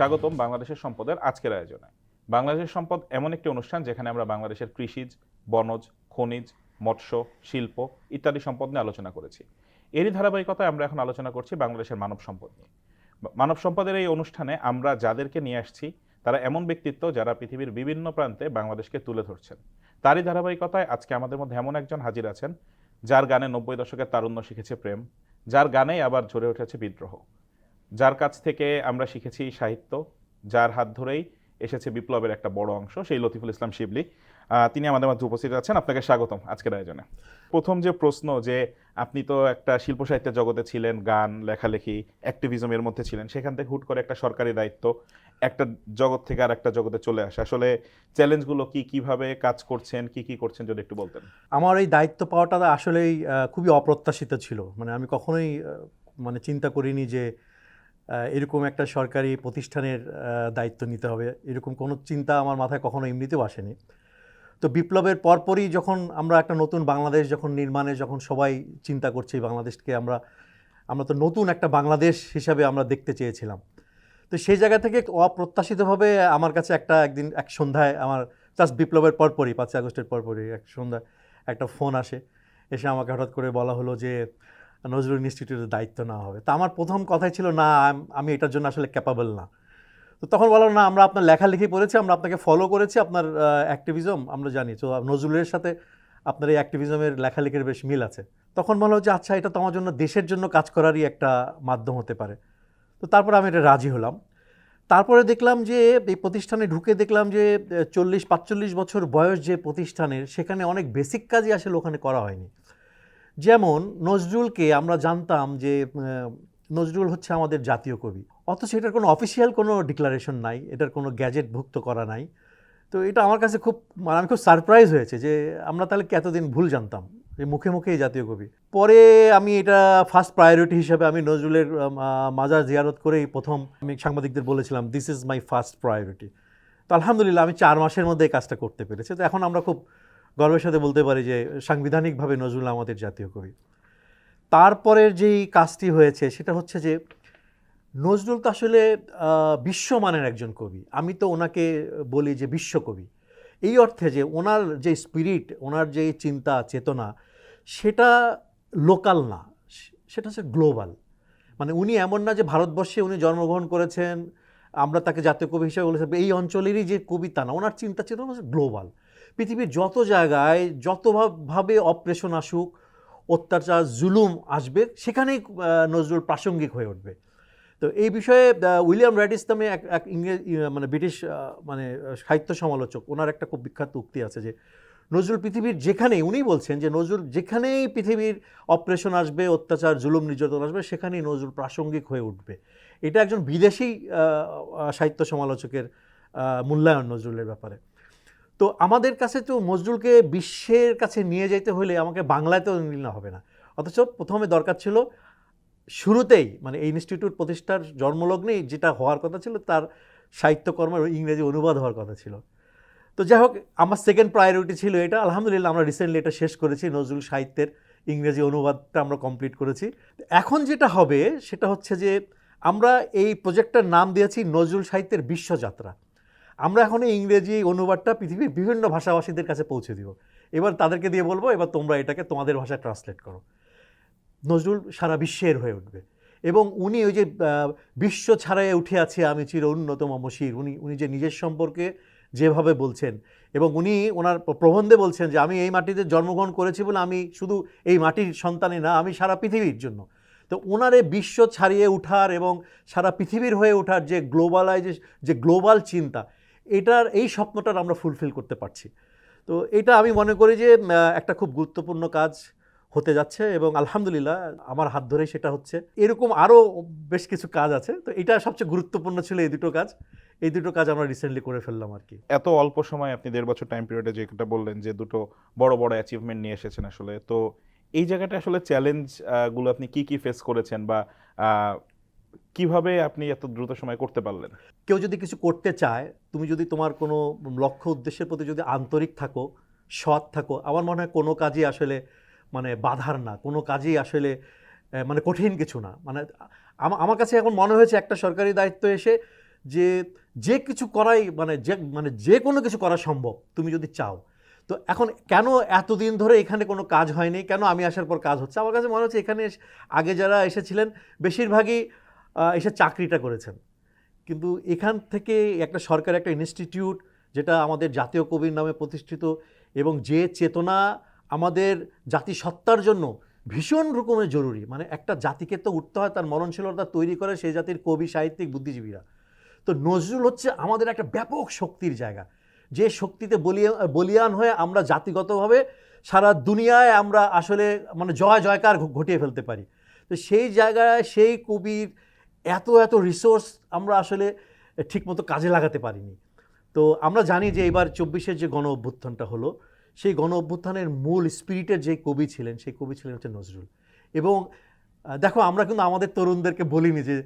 স্বাগতম বাংলাদেশের সম্পদের আজকের আয়োজনে। বাংলাদেশের সম্পদ এমন একটি অনুষ্ঠান যেখানে আমরা বাংলাদেশের কৃষিজ, বনজ, খনিজ, মৎস্য, শিল্প ইত্যাদি সম্পদ নিয়ে আলোচনা করেছি। এরই ধারাবাহিকতায় আমরা এখন আলোচনা করছি বাংলাদেশের মানব সম্পদ নিয়ে। মানব সম্পদের এই অনুষ্ঠানে আমরা যাদেরকে নিয়ে আসছি, তারা এমন ব্যক্তিত্ব যারা পৃথিবীর বিভিন্ন প্রান্তে বাংলাদেশকে তুলে ধরছেন। তারই ধারাবাহিকতায় আজকে আমাদের মধ্যে এমন একজন হাজির আছেন, যার গানে নব্বই দশকের তারুণ্য শিখেছে প্রেম, যার গানেই আবার ঝরে উঠেছে বিদ্রোহ। যার কাছ থেকে আমরা শিখেছি সাহিত্য, যার হাত ধরেই এসেছে বিপ্লবের একটা বড় অংশ, সেই লতিফুল ইসলাম শিবলি। তিনি আমাদের মধ্যে উপস্থিত আছেন, আপনাকে স্বাগতম আজকের আয়োজনে। প্রথম যে প্রশ্ন যে, আপনি তো একটা শিল্প সাহিত্যের জগতে ছিলেন, গান, লেখালেখি, অ্যাক্টিভিজমের মধ্যে ছিলেন, সেখান থেকে হুট করে একটা সরকারি দায়িত্ব, একটা জগৎ থেকে আর একটা জগতে চলে আসে। আসলে চ্যালেঞ্জগুলো কি, কীভাবে কাজ করছেন, কি কি করছেন, যদি একটু বলতেন। আমার এই দায়িত্ব পাওয়াটা আসলেই খুবই অপ্রত্যাশিত ছিল। মানে আমি কখনোই মানে চিন্তা করিনি যে এরকম একটা সরকারি প্রতিষ্ঠানের দায়িত্ব নিতে হবে। এরকম কোনো চিন্তা আমার মাথায় কখনো এমনিতেও আসেনি। তো বিপ্লবের পরপরই যখন আমরা একটা নতুন বাংলাদেশ যখন নির্মাণে যখন সবাই চিন্তা করছি বাংলাদেশকে, আমরা আমরা তো নতুন একটা বাংলাদেশ হিসাবে আমরা দেখতে চেয়েছিলাম। তো সেই জায়গা থেকে অপ্রত্যাশিতভাবে আমার কাছে একটা একদিন, এক সন্ধ্যায় আমার জাস্ট বিপ্লবের পরপরই, পাঁচই আগস্টের পরপরই এক সন্ধ্যায় একটা ফোন আসে। এসে আমাকে হঠাৎ করে বলা হলো যে নজরুল ইনস্টিটিউটের দায়িত্ব নেওয়া হবে। তা আমার প্রথম কথাই ছিল, না, আমি এটার জন্য আসলে ক্যাপাবল না। তো তখন বলল, না, আমরা আপনার লেখালেখি পড়েছি, আমরা আপনাকে ফলো করেছি, আপনার অ্যাক্টিভিজম আমরা জানি। তো নজরুলের সাথে আপনার এই অ্যাক্টিভিজমের লেখালেখির বেশ মিল আছে। তখন বলা যে আচ্ছা এটা তো আমার জন্য দেশের জন্য কাজ করারই একটা মাধ্যম হতে পারে। তো তারপর আমি এটা রাজি হলাম। তারপরে দেখলাম যে, এই প্রতিষ্ঠানে ঢুকে দেখলাম যে, চল্লিশ, পাঁচচল্লিশ বছর বয়স যে প্রতিষ্ঠানের, সেখানে অনেক বেসিক কাজই আসলে ওখানে করা হয়নি। যেমন নজরুলকে আমরা জানতাম যে নজরুল হচ্ছে আমাদের জাতীয় কবি। অথচ এটার কোনো অফিসিয়াল কোনো ডিক্লারেশন নাই, এটার কোনো গ্যাজেটভুক্ত করা নাই। তো এটা আমার কাছে খুব মানে আমি খুব সারপ্রাইজ হয়েছে যে, আমরা তাহলে এতদিন ভুল জানতাম যে মুখে মুখেই জাতীয় কবি? পরে আমি এটা ফার্স্ট প্রায়োরিটি হিসাবে আমি নজরুলের মাজার জিয়ারত করেই প্রথম আমি সাংবাদিকদের বলেছিলাম this is my first priority তো আলহামদুলিল্লাহ, আমি চার মাসের মধ্যে এই কাজটা করতে পেরেছি। তো এখন আমরা খুব গর্বের সাথে বলতে পারি যে সাংবিধানিকভাবে নজরুল আমাদের জাতীয় কবি। তারপরের যেই কাজটি হয়েছে সেটা হচ্ছে যে নজরুল তো আসলে বিশ্বমানের একজন কবি। আমি তো ওনাকে বলি যে বিশ্বকবি এই অর্থে যে ওনার যে স্পিরিট, ওনার যে চিন্তা, চেতনা, সেটা লোকাল না। সেটা হচ্ছে গ্লোবাল। মানে উনি এমন না যে ভারতবর্ষে উনি জন্মগ্রহণ করেছেন, আমরা তাকে জাতীয় কবি হিসেবে বলেছি। এই অঞ্চলেরই যে কবিতা না, ওনার চিন্তা চেতনা হচ্ছে গ্লোবাল। পৃথিবীর যত জায়গায় যতভাবে অপারেশন আসুক, অত্যাচার, জুলুম আসবে, সেখানেই নজরুল প্রাসঙ্গিক হয়ে উঠবে। তো এই বিষয়ে উইলিয়াম র্যাডিস নামে এক এক ইংরেজ মানে ব্রিটিশ মানে সাহিত্য সমালোচক, ওনার একটা খুব বিখ্যাত উক্তি আছে যে, নজরুল পৃথিবীর যেখানেই উনি বলছেন যে, নজরুল যেখানেই পৃথিবীর অপারেশন আসবে, অত্যাচার, জুলুম, নির্যাতন আসবে, সেখানেই নজরুল প্রাসঙ্গিক হয়ে উঠবে। এটা একজন বিদেশি সাহিত্য সমালোচকের মূল্যায়ন নজরুলের ব্যাপারে। তো আমাদের কাছে তো নজরুলকে বিশ্বের কাছে নিয়ে যেতে হলে আমাকে বাংলাতেও নিলে হবে না। অথচ প্রথমে দরকার ছিল শুরুতেই মানে এই ইনস্টিটিউট প্রতিষ্ঠার জন্মলগ্নেই যেটা হওয়ার কথা ছিল, তার সাহিত্যকর্মের ইংরেজি অনুবাদ হওয়ার কথা ছিল। তো যাই হোক, আমার সেকেন্ড প্রায়োরিটি ছিল এটা। আলহামদুলিল্লাহ, আমরা রিসেন্টলি এটা শেষ করেছি, নজরুল সাহিত্যের ইংরেজি অনুবাদটা আমরা কমপ্লিট করেছি। এখন যেটা হবে, সেটা হচ্ছে যে আমরা এই প্রজেক্টটার নাম দিয়েছি নজরুল সাহিত্যের বিশ্বযাত্রা। আমরা এখন ইংরেজি অনুবাদটা পৃথিবীর বিভিন্ন ভাষাভাষীদের কাছে পৌঁছে দিব। এবার তাদেরকে দিয়ে বলব, এবার তোমরা এটাকে তোমাদের ভাষায় ট্রান্সলেট করো। নজরুল সারা বিশ্বের হয়ে উঠবে। এবং উনি ওই যে বিশ্ব ছাড়াই উঠে আছে আমি চির অন্যতম মশির উনি উনি যে নিজের সম্পর্কে যেভাবে বলছেন এবং উনি ওনার প্রবন্ধে বলছেন যে, আমি এই মাটিতে জন্মগ্রহণ করেছি বলে আমি শুধু এই মাটির সন্তানই না, আমি সারা পৃথিবীর জন্য। তো ওনার এই বিশ্ব ছাড়িয়ে ওঠার এবং সারা পৃথিবীর হয়ে ওঠার যে গ্লোবালাইজেশ, যে গ্লোবাল চিন্তা এটার, এই স্বপ্নটার আমরা ফুলফিল করতে পারছি। তো এটা আমি মনে করি যে একটা খুব গুরুত্বপূর্ণ কাজ হতে যাচ্ছে এবং আলহামদুলিল্লাহ আমার হাত ধরেই সেটা হচ্ছে। এরকম আরও বেশ কিছু কাজ আছে, তো এটা সবচেয়ে গুরুত্বপূর্ণ ছিল এই দুটো কাজ। এই দুটো কাজ আমরা রিসেন্টলি করে ফেললাম আর কি। এত অল্প সময় আপনি দেড় বছর টাইম পিরিয়ডে যেটা বললেন যে, দুটো বড় বড় অ্যাচিভমেন্ট নিয়ে এসেছেন আসলে, তো এই জায়গাটা আসলে চ্যালেঞ্জগুলো আপনি কি কি ফেস করেছেন বা কীভাবে আপনি এত দ্রুত সময় করতে পারলেন? কেউ যদি কিছু করতে চায়, তুমি যদি তোমার কোনো লক্ষ্য, উদ্দেশ্যের প্রতি যদি আন্তরিক থাকো, সৎ থাকো, আমার মনে হয় কোনো কাজই আসলে মানে বাধার না, কোনো কাজই আসলে মানে কঠিন কিছু না। মানে আমার কাছে এখন মনে হয়েছে একটা সরকারি দায়িত্ব এসে যে যে কিছু করাই মানে যে মানে যে কোনো কিছু করা সম্ভব, তুমি যদি চাও। তো এখন কেন এতদিন ধরে এখানে কোনো কাজ হয়নি? কেন আমি আসার পর কাজ হচ্ছে? আমার কাছে মনে হচ্ছে এখানে আগে যারা এসেছিলেন, বেশিরভাগই এসে চাকরিটা করেছেন। কিন্তু এখান থেকে একটা সরকার একটা ইনস্টিটিউট, যেটা আমাদের জাতীয় কবির নামে প্রতিষ্ঠিত এবং যে চেতনা আমাদের জাতিসত্তার জন্য ভীষণ রকমের জরুরি। মানে একটা জাতিকে তো উঠতে হয়, তার মরণশীলতা তৈরি করে সেই জাতির কবি, সাহিত্যিক, বুদ্ধিজীবীরা। তো নজরুল হচ্ছে আমাদের একটা ব্যাপক শক্তির জায়গা। যে শক্তিতে বলিয়া, বলিয়ান হয়ে আমরা জাতিগতভাবে সারা দুনিয়ায় আমরা আসলে মানে জয়, জয়কার ঘটিয়ে ফেলতে পারি। তো সেই জায়গায় সেই কবির এত এত রিসোর্স আমরা আসলে ঠিকমতো কাজে লাগাতে পারিনি। তো আমরা জানি যে এবার চব্বিশের যে গণ অভ্যুত্থানটা হলো, সেই গণ অভ্যুত্থানের মূল স্পিরিটের যে কবি ছিলেন, সেই কবি ছিলেন হচ্ছে নজরুল। এবং দেখো আমরা কিন্তু আমাদের তরুণদেরকে বলিনি যে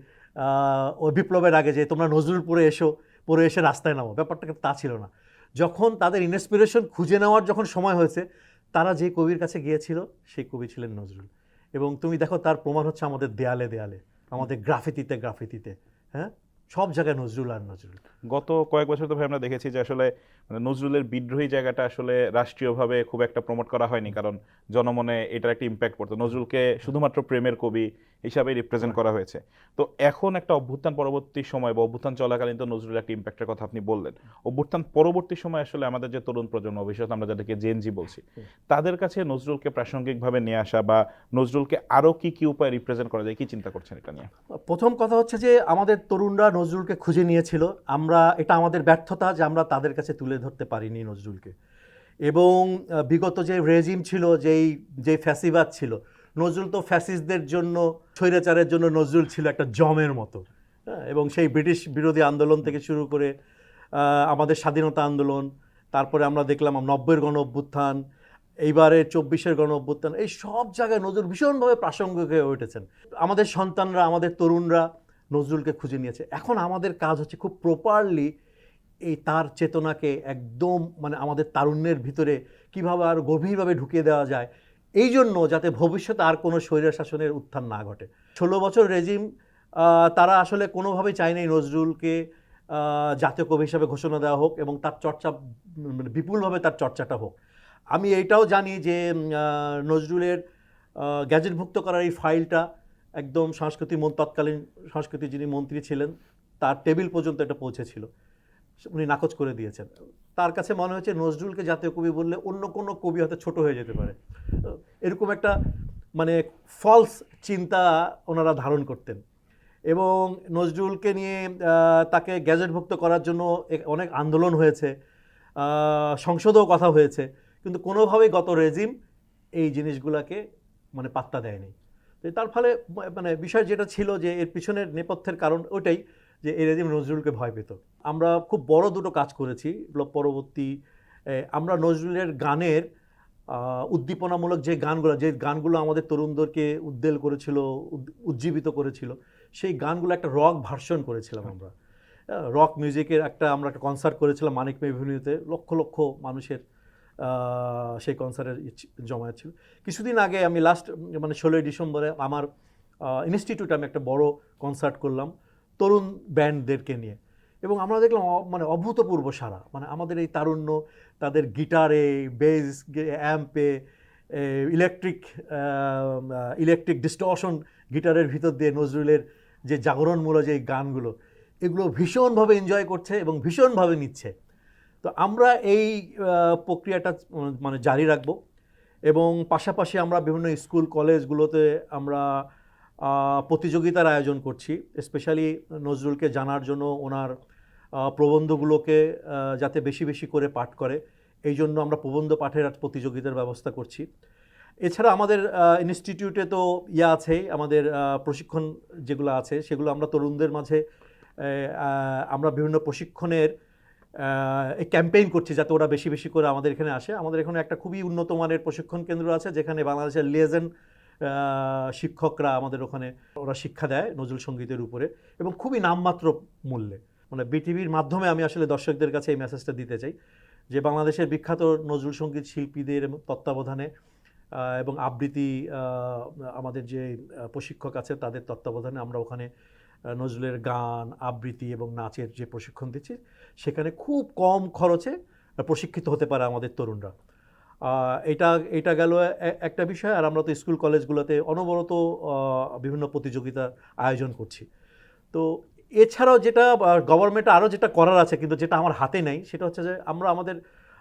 ওই বিপ্লবের আগে যে তোমরা নজরুল পড়ে এসো, পড়ে এসে রাস্তায় নামো। ব্যাপারটা কিন্তু তা ছিল না। যখন তাদের ইন্সপিরেশন খুঁজে নেওয়ার যখন সময় হয়েছে, তারা যে কবির কাছে গিয়েছিল, সেই কবি ছিলেন নজরুল। এবং তুমি দেখো তার প্রমাণ হচ্ছে আমাদের দেয়ালে দেয়ালে। আমাদের গ্রাফিতিতে গ্রাফিতিতে হ্যাঁ? সব জায়গায় নজরুল আর নজরুল। গত কয়েক বছর তো ভাই আমরা দেখেছি যে আসলে মানে নজরুলের বিদ্রোহী জায়গাটা আসলে রাষ্ট্রীয়ভাবে খুব একটা প্রমোট করা হয়নি, কারণ জনমনে এটার একটা ইম্প্যাক্ট পড়তো। নজরুলকে শুধুমাত্র প্রেমের কবি হিসাবে রিপ্রেজেন্ট করা হয়েছে। তো এখন একটা অভ্যুত্থান পরবর্তী সময় বা অভ্যুত্থান চলাকালীন তো নজরুলের একটা ইম্প্যাক্টের কথা আপনি বললেন। অভ্যুত্থান পরবর্তী সময় আসলে আমাদের যে তরুণ প্রজন্ম ভবিষ্যৎ আমরা যাদেরকে জেনজি বলছি তাদের কাছে নজরুলকে প্রাসঙ্গিকভাবে নিয়ে আসা বা নজরুলকে আরও কি কি উপায়ে রিপ্রেজেন্ট করা যায় কি চিন্তা করছেন এটা নিয়ে? প্রথম কথা হচ্ছে যে আমাদের তরুণরা নজরুলকে খুঁজে নিয়েছিল। আমরা এটা আমাদের ব্যর্থতা যে আমরা তাদের কাছে তুলে ধরতে পারিনি নজরুলকে। এবং বিগত যে রেজিম ছিল যেই যে ফ্যাসিবাদ ছিল নজরুল তো ফ্যাসিস্টদের জন্য স্বৈরাচারের জন্য নজরুল ছিল একটা জমের মতো। হ্যাঁ, এবং সেই ব্রিটিশ বিরোধী আন্দোলন থেকে শুরু করে আমাদের স্বাধীনতা আন্দোলন তারপরে আমরা দেখলাম নব্বইয়ের গণ অভ্যুত্থান এইবারে চব্বিশের গণ অভ্যুত্থান এই সব জায়গায় নজরুল ভীষণভাবে প্রাসঙ্গিক হয়ে উঠেছেন। আমাদের সন্তানরা আমাদের তরুণরা নজরুলকে খুঁজে নিয়েছে। এখন আমাদের কাজ হচ্ছে খুব প্রপারলি এই তার চেতনাকে একদম মানে আমাদের তারুণ্যের ভিতরে কীভাবে আর গভীরভাবে ঢুকিয়ে দেওয়া যায় এই জন্য যাতে ভবিষ্যতে আর কোনো স্বৈর শাসনের উত্থান না ঘটে। ষোলো বছর রেজিম তারা আসলে কোনোভাবেই চায়নি নজরুলকে জাতীয় কবি হিসাবে ঘোষণা দেওয়া হোক এবং তার চর্চা মানে বিপুলভাবে তার চর্চাটা হোক। আমি এইটাও জানি যে নজরুলের গ্যাজেটভুক্ত করার এই ফাইলটা একদম সংস্কৃতি মন, তৎকালীন সংস্কৃতি যিনি মন্ত্রী ছিলেন, তার টেবিল পর্যন্ত এটা পৌঁছেছিল। উনি নাকচ করে দিয়েছেন। তার কাছে মনে হচ্ছে নজরুলকে জাতীয় কবি বললে অন্য কোনো কবি হয়তো ছোট হয়ে যেতে পারে। এরকম একটা মানে ফলস চিন্তা ওনারা ধারণ করতেন। এবং নজরুলকে নিয়ে তাকে গ্যাজেটভুক্ত করার জন্য অনেক আন্দোলন হয়েছে সংসদেও কথা হয়েছে। কিন্তু কোনোভাবেই গত রেজিম এই জিনিসগুলোকে মানে পাত্তা দেয়নি। তার ফলে মানে বিষয় যেটা ছিল যে, এর পিছনের নেপথ্যের কারণ ওইটাই যে, এই রেজিম নজরুলকে ভয় পেত। আমরা খুব বড় দুটো কাজ করেছি পরবর্তী আমরা নজরুলের গানের উদ্দীপনামূলক যে গানগুলো যে গানগুলো আমাদের তরুণদেরকে উদ্বেল করেছিল উজ্জীবিত করেছিল, সেই গানগুলো একটা রক ভার্সন করেছিলাম আমরা। রক মিউজিকের একটা আমরা একটা কনসার্ট করেছিলাম মানিক মেভিনিউতে, লক্ষ লক্ষ মানুষের সেই কনসার্টের জমায়েত ছিল। কিছুদিন আগে আমি লাস্ট মানে ষোলোই ডিসেম্বরে আমার ইনস্টিটিউটে আমি একটা বড় কনসার্ট করলাম তরুণ ব্যান্ডদেরকে নিয়ে। এবং আমরা দেখলাম মানে অভূতপূর্ব সারা। মানে আমাদের এই তারুণ্য তাদের গিটারে, বেস অ্যাম্পে ইলেকট্রিক ইলেকট্রিক ডিস্টর্শন গিটারের ভিতর দিয়ে নজরুলের যে জাগরণমূলক যে গানগুলো, এগুলো ভীষণভাবে এনজয় করছে এবং ভীষণভাবে নিচ্ছে। তো আমরা এই প্রক্রিয়াটা মানে জারি রাখব এবং পাশাপাশি আমরা বিভিন্ন স্কুল, কলেজগুলোতে আমরা প্রতিযোগিতার আয়োজন করছি। স্পেশালি নজরুলকে জানার জন্য ওনার প্রবন্ধগুলোকে যাতে বেশি বেশি করে পাঠ করে। এই জন্য আমরা প্রবন্ধ পাঠের প্রতিযোগিতার ব্যবস্থা করছি। এছাড়া আমাদের ইনস্টিটিউটে তো ইয়ে আছে, আমাদের প্রশিক্ষণ যেগুলো আছে, সেগুলো আমরা তরুণদের মাঝে আমরা বিভিন্ন প্রশিক্ষণের ক্যাম্পেইন করছি যাতে ওরা বেশি বেশি করে আমাদের এখানে আসে। আমাদের এখানে একটা খুবই উন্নত মানের প্রশিক্ষণ কেন্দ্র আছে, যেখানে বাংলাদেশের লিয়েজেন্ড শিক্ষকরা আমাদের ওখানে, ওরা শিক্ষা দেয় নজরুল সঙ্গীতের উপরে, এবং খুবই নামমাত্র মূল্যে। মানে বিটিভির মাধ্যমে আমি আসলে দর্শকদের কাছে এই মেসেজটা দিতে চাই। যে বাংলাদেশের বিখ্যাত নজরুল সংগীত শিল্পীদের তত্ত্বাবধানে এবং আবৃত্তি আমাদের যে প্রশিক্ষক আছে তাদের তত্ত্বাবধানে আমরা ওখানে নজরুলের গান, আবৃত্তি এবং নাচের যে প্রশিক্ষণ দিচ্ছি, সেখানে খুব কম খরচে প্রশিক্ষিত হতে পারে আমাদের তরুণরা। এটা এটা গেল একটা বিষয়, আর আমরা তো স্কুল কলেজগুলোতে অনবরত বিভিন্ন প্রতিযোগিতা আয়োজন করছি। তো এছাড়াও যেটা গভর্নমেন্ট আরও যেটা করার আছে, কিন্তু যেটা আমার হাতে নেই, সেটা হচ্ছে যে আমরা আমাদের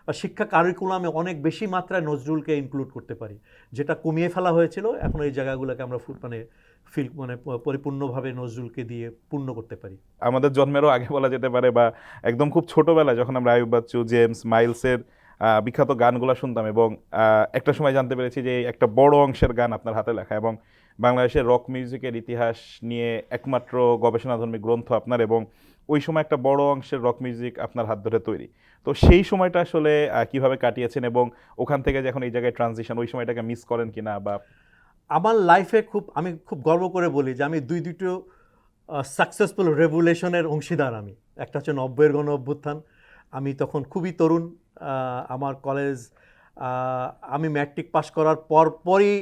শিক্ষা কারিকুলামে অনেক বেশি মাত্রায় নজরুলকে ইনক্লুড করতে পারি। যেটা কমিয়ে ফেলা হয়েছিল, এখন এই জায়গাগুলোকে আমরা মানে ফিল মানে পরিপূর্ণভাবে নজরুলকে দিয়ে পূর্ণ করতে পারি। আমাদের জন্মেরও আগে বলা যেতে পারে, বা একদম খুব ছোটবেলায় যখন আমরা আয়ুব বাচ্চু, জেমস, মাইলসের বিখ্যাত গানগুলো শুনতাম এবং একটা সময় জানতে পেরেছি যে একটা বড় অংশের গান আপনার হাতে লেখা এবং বাংলাদেশের রক মিউজিকের ইতিহাস নিয়ে একমাত্র গবেষণাধর্মী গ্রন্থ আপনার এবং ওই সময় একটা বড় অংশের রক মিউজিক আপনার হাত ধরে তৈরি। তো সেই সময়টা আসলে কীভাবে কাটিয়েছেন এবং ওখান থেকে যে এখন এই জায়গায় ট্রানজিশন ওই সময়টাকে মিস করেন কিনা বা আমার লাইফে খুব, আমি খুব গর্ব করে বলি যে আমি দুই, দুটো সাকসেসফুল রেভুলেশনের অংশীদার আমি। একটা হচ্ছে নব্বইয়ের গণ অভ্যুত্থান আমি তখন খুবই তরুণ আমার কলেজ আমি ম্যাট্রিক পাস করার পর পরই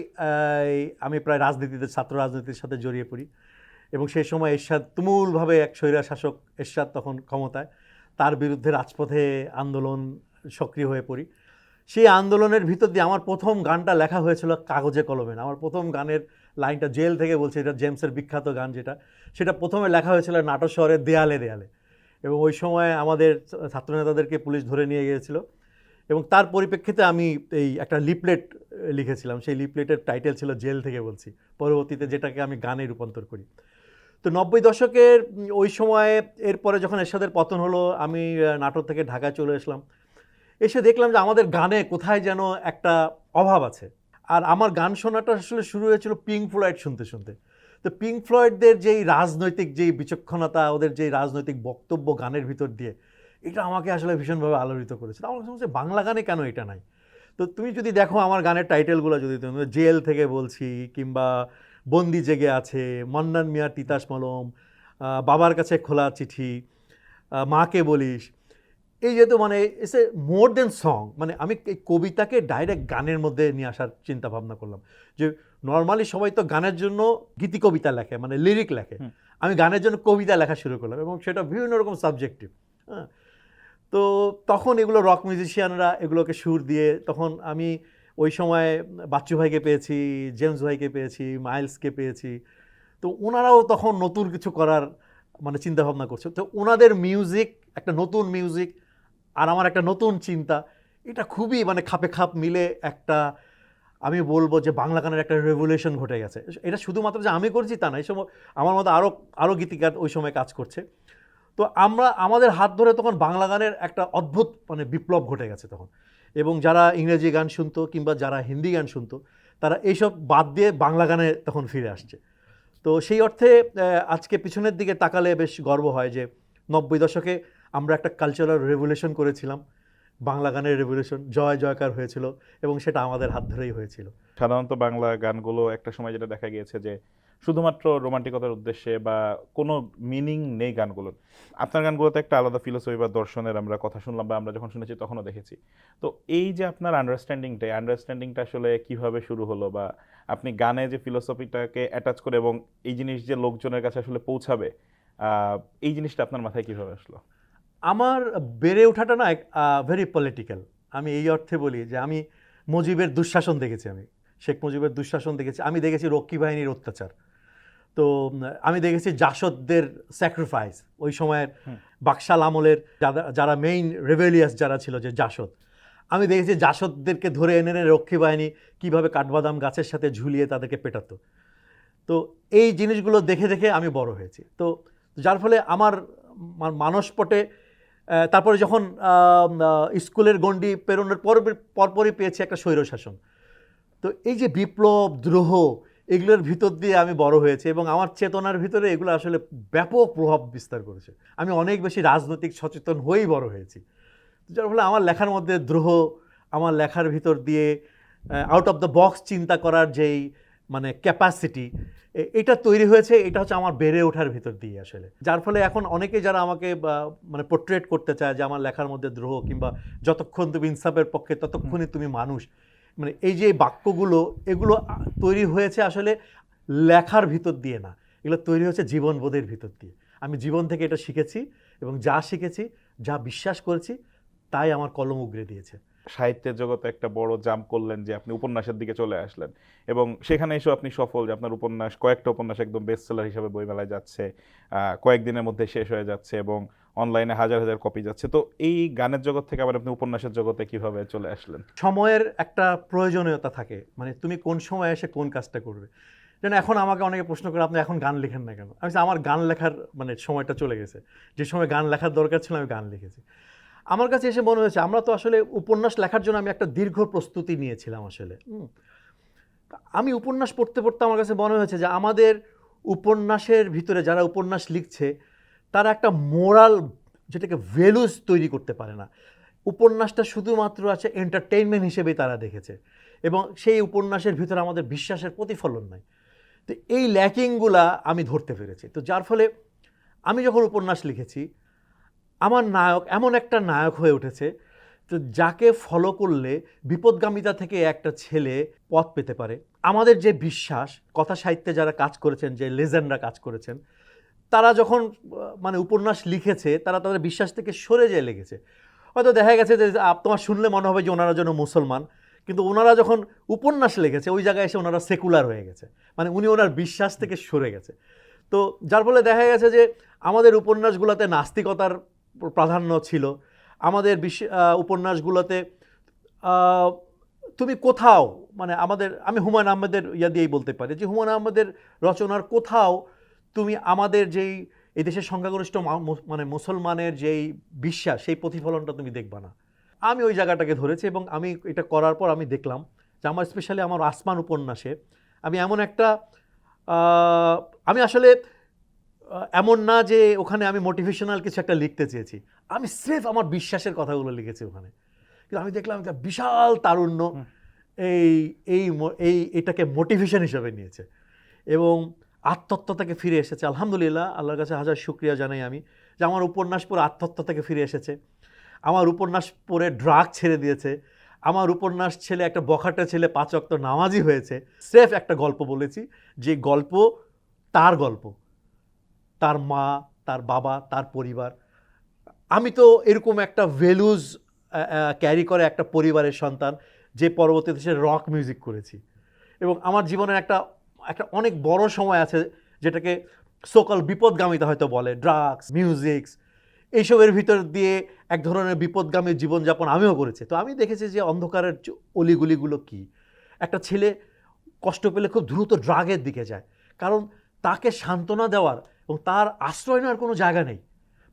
আমি প্রায় রাজনীতিতে, ছাত্র রাজনীতির সাথে জড়িয়ে পড়ি। এবং সেই সময় এরশাদ তুমুলভাবে এক স্বৈরা শাসক এরশাদ তখন ক্ষমতায়, তার বিরুদ্ধে রাজপথে আন্দোলন সক্রিয় হয়ে পড়ি। সেই আন্দোলনের ভিতর দিয়ে আমার প্রথম গানটা লেখা হয়েছিল কাগজে কলমে। আমার প্রথম গানের লাইনটা জেল থেকে বলছে, এটা জেমসের বিখ্যাত গান যেটা। সেটা প্রথমে লেখা হয়েছিল নাটোর শহরের দেয়ালে দেয়ালে। এবং ওই সময় আমাদের ছাত্রনেতাদেরকে পুলিশ ধরে নিয়ে গিয়েছিল। এবং তার পরিপ্রেক্ষিতে আমি এই একটা লিপলেট লিখেছিলাম। সেই লিপলেটের টাইটেল ছিল জেল থেকে বলছি। পরবর্তীতে যেটাকে আমি গানে রূপান্তর করি। তো নব্বই দশকের ওই সময়ে এরপরে যখন এরশাদের পতন হলো, আমি নাটোর থেকে ঢাকায় চলে আসলাম এসে দেখলাম যে আমাদের গানে কোথায় যেন একটা অভাব আছে। আর আমার গান শোনাটা আসলে শুরু হয়েছিল পিঙ্ক ফ্লয়েড শুনতে শুনতে। তো পিঙ্ক ফ্লয়েডদের যেই রাজনৈতিক যেই বিচক্ষণতা, ওদের যেই রাজনৈতিক বক্তব্য গানের ভিতর দিয়ে এটা আমাকে আসলে ভীষণভাবে আলোড়িত করেছে। আমার কাছে বাংলা গানে কেন এটা নাই? তো তুমি যদি দেখো আমার গানের টাইটেলগুলো যদি তুমি জেল থেকে বলছি কিংবা বন্দি জেগে আছে মন্নান মিয়ার তিতাস মলম বাবার কাছে খোলা চিঠি মাকে বলিস এই যেহেতু মানে এসে মোর দেন সং মানে আমি এই কবিতাকে ডাইরেক্ট গানের মধ্যে নিয়ে আসার চিন্তা ভাবনা করলাম। যে নর্মালি সবাই তো গানের জন্য গীতি কবিতা লেখে মানে লিরিক লেখে। আমি গানের জন্য কবিতা লেখা শুরু করলাম এবং সেটা বিভিন্ন রকম সাবজেক্টিভ হ্যাঁ? তো তখন এগুলো রক মিউজিশিয়ানরা এগুলোকে সুর দিয়ে তখন আমি ওই সময় বাচ্চু ভাইকে পেয়েছি, জেমস ভাইকে পেয়েছি, মাইলসকে পেয়েছি। তো ওনারাও তখন নতুন কিছু করার মানে চিন্তাভাবনা করছে। তো ওনাদের মিউজিক একটা নতুন মিউজিক আর আমার একটা নতুন চিন্তা, এটা খুবই মানে খাপে খাপ মিলে একটা আমি বলব যে বাংলা গানের একটা রেভলিউশন ঘটে গেছে। এটা শুধুমাত্র যে আমি করছি তা না, এই সময় আমার মতো আরও আরও গীতিকার ওই সময় কাজ করছে। তো আমরা, আমাদের হাত ধরে তখন বাংলা গানের একটা অদ্ভুত মানে বিপ্লব ঘটে গেছে তখন। এবং যারা ইংরেজি গান শুনতো কিংবা যারা হিন্দি গান শুনতো, তারা এইসব বাদ দিয়ে বাংলা গানে তখন ফিরে আসছে। তো সেই অর্থে আজকে পিছনের দিকে তাকালে বেশ গর্ব হয় যে নব্বই দশকে আমরা একটা কালচারাল রেভলিউশন করেছিলাম। বাংলা গানের রেভলিউশন জয়, জয়কার হয়েছিল এবং সেটা আমাদের হাত ধরেই হয়েছিল। সাধারণত বাংলা গানগুলো একটা সময় যেটা দেখা গিয়েছে যে শুধুমাত্র রোমান্টিকতার উদ্দেশ্যে বা কোনো মিনিং নেই গানগুলোর। আপনার গানগুলোতে একটা আলাদা ফিলোসফি বা দর্শনের আমরা কথা শুনলাম বা আমরা যখন শুনেছি তখনও দেখেছি। তো এই যে আপনার আন্ডারস্ট্যান্ডিংটা আন্ডারস্ট্যান্ডিংটা আসলে কীভাবে শুরু হলো বা আপনি গানে যে ফিলোসফিটাকে অ্যাটাচ করে এবং এই জিনিস যে লোকজনের কাছে আসলে পৌঁছাবে এই জিনিসটা আপনার মাথায় কীভাবে আসলো? আমার বেড়ে ওঠাটা না ভেরি পলিটিক্যাল আমি এই অর্থে বলি যে আমি মুজিবের দুঃশাসন দেখেছি আমি। শেখ মুজিবের দুঃশাসন দেখেছি। আমি দেখেছি রক্ষী বাহিনীর অত্যাচার। তো আমি দেখেছি জাসদদের স্যাক্রিফাইস ওই সময়ের। বাকশাল আমলের যারা- যারা মেইন রেভেলিয়াস যারা ছিল যে জাসদ। আমি দেখেছি জাসদদেরকে ধরে এনে এনে রক্ষী বাহিনী কীভাবে কাঠবাদাম গাছের সাথে ঝুলিয়ে তাদেরকে পেটাতো। তো এই জিনিসগুলো দেখে দেখে আমি বড় হয়েছি। তো যার ফলে আমার মানসপটে তারপরে যখন স্কুলের গণ্ডি পেরোনোর পর পরপরই পেয়েছি একটা স্বৈরশাসন। তো এই যে বিপ্লব দ্রোহ এগুলোর ভিতর দিয়ে আমি বড় হয়েছি এবং আমার চেতনার ভিতরে এগুলো আসলে ব্যাপক প্রভাব বিস্তার করেছে। আমি অনেক বেশি রাজনৈতিক সচেতন হয়েই বড় হয়েছি। যার ফলে আমার লেখার মধ্যে দ্রোহ, আমার লেখার ভিতর দিয়ে আউট অফ দ্য বক্স চিন্তা করার যেই মানে ক্যাপাসিটি এটা তৈরি হয়েছে, এটা হচ্ছে আমার বেড়ে ওঠার ভিতর দিয়ে আসলে। যার ফলে এখন অনেকে যারা আমাকে মানে পোর্ট্রেট করতে চায় যে আমার লেখার মধ্যে দ্রোহ কিংবা যতক্ষণ তুমি ইনসাফের পক্ষে ততক্ষণই তুমি মানুষ মানে এই যে বাক্যগুলো, এগুলো তৈরি হয়েছে আসলে লেখার ভিতর দিয়ে না। এগুলো তৈরি হচ্ছে জীবনবোধের ভিতর দিয়ে। আমি জীবন থেকে এটা শিখেছি এবং যা শিখেছি, যা বিশ্বাস করেছি, তাই আমার কলম উগড়ে দিয়েছে। সাহিত্যের জগতে একটা বড় জাম্প করলেন যে আপনি উপন্যাসের দিকে চলে আসলেন। এবং সেখানে এসে আপনি সফল যে আপনার উপন্যাস, কয়েকটা উপন্যাস একদম বেস্ট সেলার হিসেবে বইমেলায় যাচ্ছে কয়েকদিনের মধ্যে শেষ হয়ে যাচ্ছে এবং অনলাইনে হাজার হাজার কপি যাচ্ছে। তো এই গানের জগৎ থেকে আবার আপনি উপন্যাসের জগতে কীভাবে চলে আসলেন? সময়ের একটা প্রয়োজনীয়তা থাকে। মানে তুমি কোন সময় এসে কোন কাজটা করবে? যেন এখন আমাকে অনেকে প্রশ্ন করে, আপনি এখন গান লেখেন না কেন? আমি আমার গান লেখার মানে সময়টা চলে গেছে। যে সময় গান লেখার দরকার ছিল, আমি গান লিখেছি। আমার কাছে এসে মনে হয়েছে, আমরা তো আসলে উপন্যাস লেখার জন্য আমি একটা দীর্ঘ প্রস্তুতি নিয়েছিলাম আসলে। আমি উপন্যাস পড়তে পড়তে আমার কাছে মনে হয়েছে যে আমাদের উপন্যাসের ভিতরে যারা উপন্যাস লিখছে তারা একটা মোরাল যেটাকে ভ্যালুস তৈরি করতে পারে না। উপন্যাসটা শুধুমাত্র আছে এন্টারটেইনমেন্ট হিসেবেই তারা দেখেছে এবং সেই উপন্যাসের ভিতরে আমাদের বিশ্বাসের প্রতিফলন নাই। তো এই ল্যাকিংগুলা আমি ধরতে পেরেছি। তো যার ফলে আমি যখন উপন্যাস লিখেছি, আমার নায়ক এমন একটা নায়ক হয়ে উঠেছে, তো যাকে ফলো করলে বিপদগামিতা থেকে একটা ছেলে পথ পেতে পারে। আমাদের যে বিশ্বাস কথা সাহিত্যে যারা কাজ করেছেন, যে লেজেন্ডরা কাজ করেছেন তারা যখন মানে উপন্যাস লিখেছে, তারা তাদের বিশ্বাস থেকে সরে যেয়ে লেগেছে। হয়তো দেখা গেছে যে তোমার শুনলে মনে হবে যে, ওনারা যেন মুসলমান। কিন্তু ওনারা যখন উপন্যাস লিখেছে, ওই জায়গায় এসে ওনারা সেকুলার হয়ে গেছে। মানে উনি ওনার বিশ্বাস থেকে সরে গেছে। তো যার ফলে দেখা গেছে যে, আমাদের উপন্যাসগুলোতে নাস্তিকতার প্রাধান্য ছিল। আমাদের বিশ্ব উপন্যাসগুলোতে তুমি কোথাও মানে আমাদের, আমি হুমায়ুন আহমেদের ইয়া দিয়েই বলতে পারি যে, হুমায়ুন আহমেদের রচনার কোথাও তুমি আমাদের যেই এই দেশের সংখ্যাগরিষ্ঠ মানে মুসলমানের যেই বিশ্বাস সেই প্রতিফলনটা তুমি দেখবা না। আমি ওই জায়গাটাকে ধরেছি এবং আমি এটা করার পর আমি দেখলাম যে আমার স্পেশালি আমার আসমান উপন্যাসে আমি এমন একটা আমি আসলে এমন না যে ওখানে আমি মোটিভেশনাল কিছু একটা লিখতে চেয়েছি। আমি স্রেফ আমার বিশ্বাসের কথাগুলো লিখেছি ওখানে। কিন্তু আমি দেখলাম একটা বিশাল তারুণ্য এই এই এই এটাকে মোটিভেশন হিসেবে নিয়েছে। এবং আত্মত্ব থেকে ফিরে এসেছে। আলহামদুলিল্লাহ, আল্লাহর কাছে হাজার শুক্রিয়া জানাই আমি যে আমার উপন্যাস পড়ে আত্মত্ব থেকে ফিরে এসেছে। আমার উপন্যাস পড়ে ড্রাগ ছেড়ে দিয়েছে। আমার উপন্যাস ছেলে একটা বখাটে ছেলে পাঁচ অক্ত নামাজি হয়েছে। সেফ একটা গল্প বলেছি, যে গল্প তার গল্প। তার মা, তার বাবা, তার পরিবার। আমি তো এরকম একটা ভ্যালুজ ক্যারি করে একটা পরিবারের সন্তান, যে পরবর্তীতে সে রক মিউজিক করেছি। এবং আমার জীবনের একটা একটা অনেক বড় সময় আছে যেটাকে সকল বিপদগামিতা হয়তো বলে ড্রাগস মিউজিকস এইসবের ভিতর দিয়ে এক ধরনের বিপদগামী জীবনযাপন আমিও করেছি। তো আমি দেখেছি যে অন্ধকারের অলিগুলিগুলো কি? একটা ছেলে কষ্ট পেলে খুব দ্রুত ড্রাগের দিকে যায়। কারণ তাকে সান্ত্বনা দেওয়ার এবং তার আশ্রয় নেওয়ার কোনো জায়গা নেই।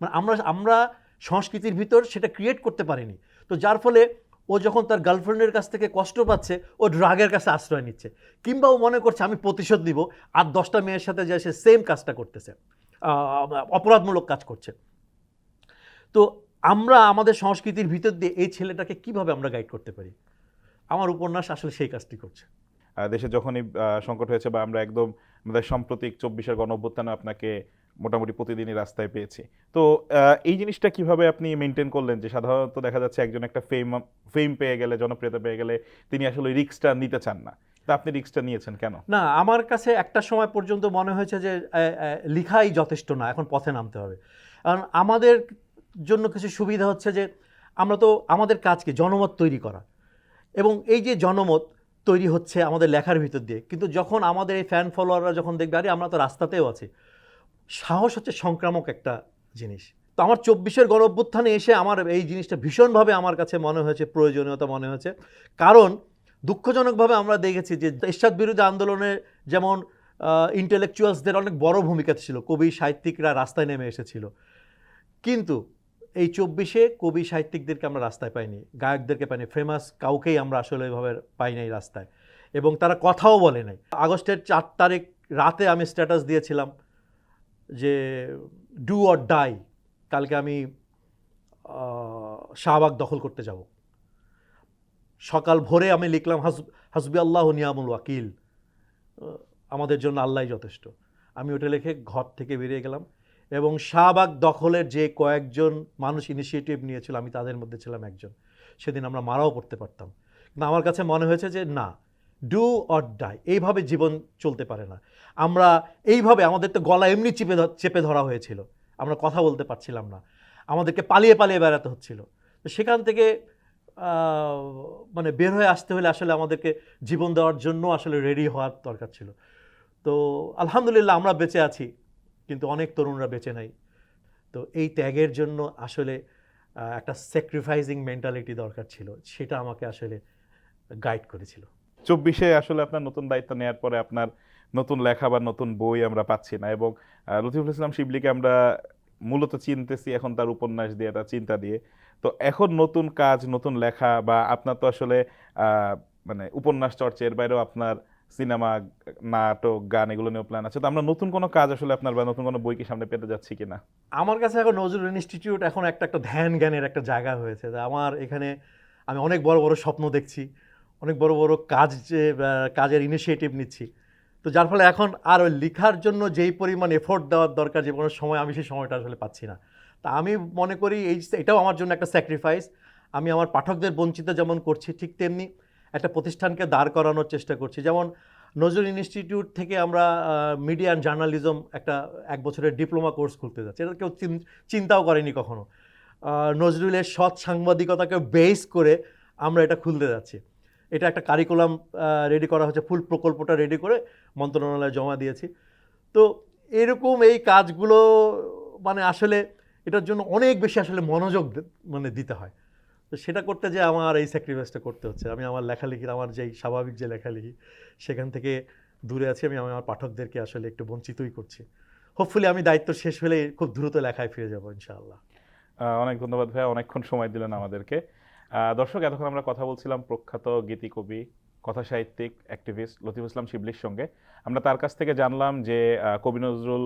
মানে আমরা আমরা সংস্কৃতির ভিতর সেটা ক্রিয়েট করতে পারিনি। তো যার ফলে ও যখন তার গার্লফ্রেন্ডের কাছ থেকে কষ্ট পাচ্ছে, ও ড্রাগের কাছে আশ্রয় নিচ্ছে। কিংবা ও মনে করছে, আমি প্রতিশোধ নিব, আর দশটা মেয়ের সাথে যে সে সেম কাজটা করতেছে অপরাধমূলক কাজ করছে। তো আমরা আমাদের সংস্কৃতির ভিতর দিয়ে এই ছেলেটাকে কীভাবে আমরা গাইড করতে পারি? আমার উপন্যাস আসলে সেই কাজটি করছে। দেশে যখনই সংকট হয়েছে বা আমরা একদম আমাদের সাম্প্রতিক চব্বিশের গণ অভ্যুত্থানে আপনাকে মোটামুটি প্রতিদিনই রাস্তায় পেয়েছি। তো এই জিনিসটা কীভাবে আপনি মেনটেন করলেন? যে সাধারণত দেখা যাচ্ছে একজন একটা ফেম ফেম পেয়ে গেলে, জনপ্রিয়তা পেয়ে গেলে তিনি আসলে রিস্কটা নিতে চান না। তা আপনি রিক্সটা নিয়েছেন কেন? না, আমার কাছে একটা সময় পর্যন্ত মনে হয়েছে যে লিখাই যথেষ্ট না, এখন পথে নামতে হবে। কারণ আমাদের জন্য কিছু সুবিধা হচ্ছে যে, আমরা তো আমাদের কাজকে জনমত তৈরি করা। এবং এই যে জনমত তৈরি হচ্ছে আমাদের লেখার ভিতর দিয়ে, কিন্তু যখন আমাদের এই ফ্যান ফলোয়াররা যখন দেখবে, আরে, আমরা তো রাস্তাতেও আছি। সাহস হচ্ছে সংক্রামক একটা জিনিস। তো আমার চব্বিশের গণ অভ্যুত্থানে এসে আমার এই জিনিসটা ভীষণভাবে আমার কাছে মনে হয়েছে, প্রয়োজনীয়তা মনে হয়েছে। কারণ দুঃখজনকভাবে আমরা দেখেছি যে এরশাদ বিরোধী আন্দোলনে যেমন ইন্টেলেকচুয়ালসদের অনেক বড় ভূমিকা ছিল। কবি সাহিত্যিকরা রাস্তায় নেমে এসেছিল। কিন্তু এই চব্বিশে কবি সাহিত্যিকদেরকে আমরা রাস্তায় পাইনি। গায়কদেরকে পাইনি। ফেমাস কাউকেই আমরা আসলে এভাবে পাই নাই রাস্তায়। এবং তারা কথাও বলে নাই। আগস্টের চার তারিখ রাতে আমি স্ট্যাটাস দিয়েছিলাম। যে ডু অর ডাই কালকে আমি শাহবাগ দখল করতে যাব। সকাল ভোরে আমি লিখলাম, হাস হাসবি আল্লাহ নিয়ামুল ওয়াকিল। আমাদের জন্য আল্লাহই যথেষ্ট। আমি ওটা লিখে ঘর থেকে বেরিয়ে গেলাম এবং শাহবাগ দখলের যে কয়েকজন মানুষ ইনিশিয়েটিভ নিয়েছিল, আমি তাদের মধ্যে ছিলাম একজন। সেদিন আমরা মারাও পড়তে পারতাম। কিন্তু আমার কাছে মনে হয়েছে যে না ডু অর ডাই এইভাবে জীবন চলতে পারে না। আমরা এইভাবে আমাদের তো গলা এমনি চেপে চেপে ধরা হয়েছিল। আমরা কথা বলতে পারছিলাম না। আমাদেরকে পালিয়ে পালিয়ে বেড়াতে হচ্ছিল। তো সেখান থেকে মানে বের হয়ে আসতে হলে আসলে আমাদেরকে জীবন দেওয়ার জন্য আসলে রেডি হওয়ার দরকার ছিল। তো আলহামদুলিল্লাহ আমরা বেঁচে আছি, কিন্তু অনেক তরুণরা বেঁচে নাই। তো এই ত্যাগের জন্য আসলে একটা স্যাক্রিফাইসিং মেন্টালিটি দরকার ছিল। সেটা আমাকে আসলে গাইড করেছিল। চব্বিশে আসলে আপনার নতুন দায়িত্ব নেওয়ার পরে আপনার নতুন লেখা বা নতুন বই আমরা পাচ্ছি না এবং লতিফুল ইসলাম শিবলিকে আমরা মূলত চিনতেছি এখন তার উপন্যাস দিয়ে, তার চিন্তা দিয়ে। তো এখন নতুন কাজ, নতুন লেখা বা আপনার তো আসলে মানে উপন্যাস চর্চা বাইরেও আপনার সিনেমা, নাটক, গান এগুলো নিয়েও প্ল্যান আছে। তো আমরা নতুন কোনো কাজ আসলে আপনার বা নতুন কোনো বই কি সামনে পেতে যাচ্ছি কিনা? আমার কাছে এখন নজরুল ইনস্টিটিউট এখন একটা একটা ধ্যান জ্ঞানের একটা জায়গা হয়েছে। আমার এখানে আমি অনেক বড় বড় স্বপ্ন দেখছি। অনেক বড় বড় কাজ যে কাজের ইনিশিয়েটিভ নিচ্ছি। তো যার ফলে এখন আর ওই লেখার জন্য যেই পরিমাণ এফোর্ট দেওয়ার দরকার, যে কোনো সময় আমি সেই সময়টা আসলে পাচ্ছি না। তা আমি মনে করি এই এটাও আমার জন্য একটা স্যাক্রিফাইস আমি আমার পাঠকদের বঞ্চিত যেমন করছি, ঠিক তেমনি একটা প্রতিষ্ঠানকে দাঁড় করানোর চেষ্টা করছি। যেমন নজরুল ইনস্টিটিউট থেকে আমরা মিডিয়া অ্যান্ড জার্নালিজম একটা এক বছরের ডিপ্লোমা কোর্স খুলতে যাচ্ছি। এটা কেউ চিন্তাও করেনি কখনো। নজরুলের সৎ সাংবাদিকতাকে বেস করে আমরা এটা খুলতে যাচ্ছি। এটা একটা কারিকুলাম রেডি করা হচ্ছে ফুল প্রকল্পটা রেডি করে মন্ত্রণালয়ে জমা দিয়েছি। তো এরকম এই কাজগুলো মানে আসলে এটার জন্য অনেক বেশি আসলে মনোযোগ মানে দিতে হয়। তো সেটা করতে যে আমার এই স্যাক্রিফাইসটা করতে হচ্ছে। আমি আমার লেখালেখির আমার যেই স্বাভাবিক যে লেখালেখি, সেখান থেকে দূরে আছি। আমি আমার পাঠকদেরকে আসলে একটু বঞ্চিতই করছি। হোপফুলি আমি দায়িত্ব শেষ হলে খুব দ্রুত লেখায় ফিরে যাব, ইনশাআল্লাহ। অনেক ধন্যবাদ ভাইয়া। অনেকক্ষণ সময় দিলেন আমাদেরকে। দর্শক, এতক্ষণ আমরা কথা বলছিলাম প্রখ্যাত গীতি কবি কথা সাহিত্যিক অ্যাক্টিভিস্ট লতিফ ইসলাম শিবলির সঙ্গে। আমরা তার কাছ থেকে জানলাম যে কবি নজরুল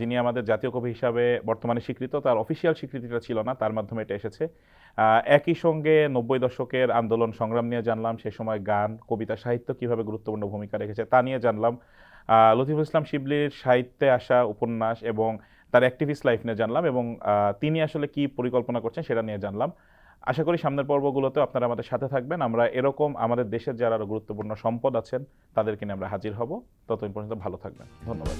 যিনি আমাদের জাতীয় কবি হিসাবে বর্তমানে স্বীকৃত, তার অফিসিয়াল স্বীকৃতিটা ছিল না, তার মাধ্যমে এটা এসেছে। একই সঙ্গে নব্বই দশকের আন্দোলন সংগ্রাম নিয়ে জানলাম, সে সময় গান, কবিতা, সাহিত্য কীভাবে গুরুত্বপূর্ণ ভূমিকা রেখেছে তা নিয়ে জানলাম। লতিফুল ইসলাম শিবলির সাহিত্যে আসা উপন্যাস এবং তার অ্যাক্টিভিস্ট লাইফ নিয়ে জানলাম এবং তিনি আসলে কি পরিকল্পনা করছেন সেটা নিয়ে জানলাম। আশা করি সামনের পর্বগুলোতে আপনারা আমাদের সাথে থাকবেন। আমরা এরকম আমাদের দেশের যারা আরও গুরুত্বপূর্ণ সম্পদ আছেন, তাদেরকে নিয়ে আমরা হাজির হব। ততদিন পর্যন্ত ভালো থাকবেন। ধন্যবাদ।